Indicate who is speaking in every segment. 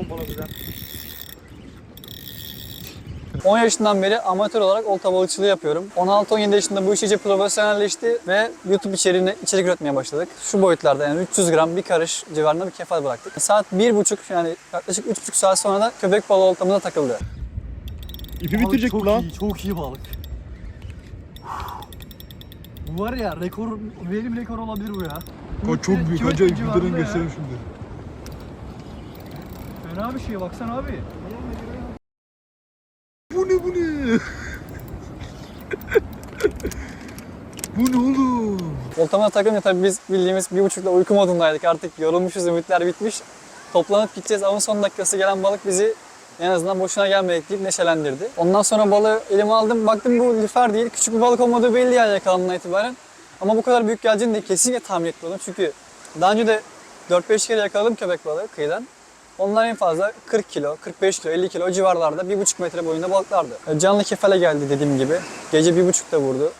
Speaker 1: pompala bize.
Speaker 2: 10 yaşından beri amatör olarak olta balıkçılığı yapıyorum. 16-17 yaşında bu iş iyice profesyonelleşti ve YouTube içeriğine içerik üretmeye başladık. Şu boyutlarda yani 300 gram bir karış civarında bir kefal bıraktık. Saat 1.30 yani yaklaşık 3.5 saat sonra da köpek balığı oltamıza takıldı.
Speaker 1: İpi bitirecek
Speaker 3: çok
Speaker 1: bu lan.
Speaker 3: iyi, çok iyi balık. Bu var ya rekor, benim rekor olabilir bu ya.
Speaker 1: Ko- çok büyük. Acayip videodan
Speaker 3: ya.
Speaker 1: göstereyim şimdi.
Speaker 3: Fena bir şey baksana abi.
Speaker 1: Bu ne bu ne? bu ne oğlum?
Speaker 2: Oltamıza takılınca tabii biz bildiğimiz bir buçukta uyku modundaydık. Artık yorulmuşuz, ümitler bitmiş. Toplanıp gideceğiz ama son dakikası gelen balık bizi en azından boşuna gelmedik deyip neşelendirdi. Ondan sonra balığı elime aldım. Baktım bu lüfer değil. Küçük bir balık olmadığı belli yani yakalanımdan itibaren. Ama bu kadar büyük geleceğini de kesinlikle tahmin etmiyordum. Çünkü daha önce de 4-5 kere yakaladım köpek balığı kıyıdan. Onlar en fazla 40 kilo, 45 kilo, 50 kilo o civarlarda 1,5 metre boyunda balıklardı. E, Canlı kefale geldi dediğim gibi. Gece 1,5'da vurdu.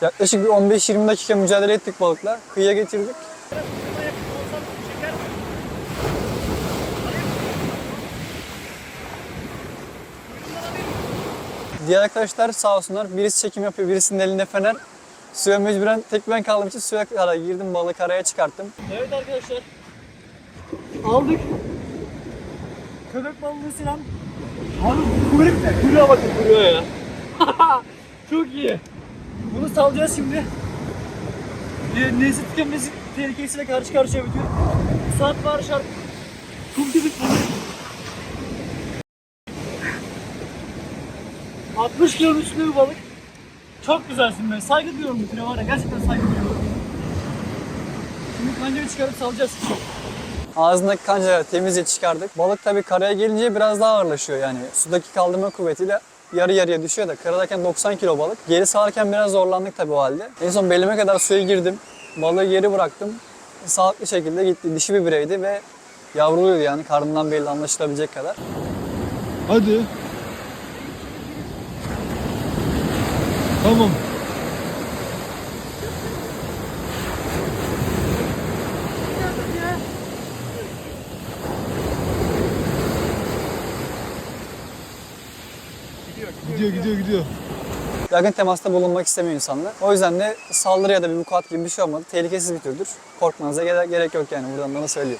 Speaker 2: Yaklaşık bir 15-20 dakika mücadele ettik balıkla. Kıyıya getirdik. Diğer arkadaşlar sağ olsunlar. Birisi çekim yapıyor, birisinin elinde fener. Suya mecburen tek ben kaldığım için suya kara girdim, balığı karaya çıkarttım.
Speaker 3: Evet arkadaşlar. Aldık. Köpek balığı silah. Abi kuyruk ne? Kuyruğa bakın kuyruğa ya. Çok iyi. Bunu salacağız şimdi. Bir nesli tükenmesi tehlikesiyle karşı karşıya bitiyor. Saat var şart. Kum gibi balık. 60 kilonun üstünde bir balık. Çok güzelsin be. Saygı duyuyorum bu türe var ya. Gerçekten saygı duyuyorum. Şimdi kancayı çıkarıp salacağız.
Speaker 2: Ağzındaki kancaları temizce çıkardık. Balık tabii karaya gelince biraz daha ağırlaşıyor yani. Sudaki kaldırma kuvvetiyle yarı yarıya düşüyor da karadayken 90 kilo balık. Geri sağarken biraz zorlandık tabii o halde. En son belime kadar suya girdim. Balığı geri bıraktım. Sağlıklı şekilde gitti. Dişi bir bireydi ve yavruluydu yani karnından belli anlaşılabilecek kadar.
Speaker 1: Hadi. Tamam. Gidiyor gidiyor gidiyor.
Speaker 2: Yakın temasta bulunmak istemiyor insanlar. O yüzden de saldırı ya da bir vukuat gibi bir şey olmadı. Tehlikesiz bir türdür. Korkmanıza gere- gerek yok yani buradan bana söylüyor.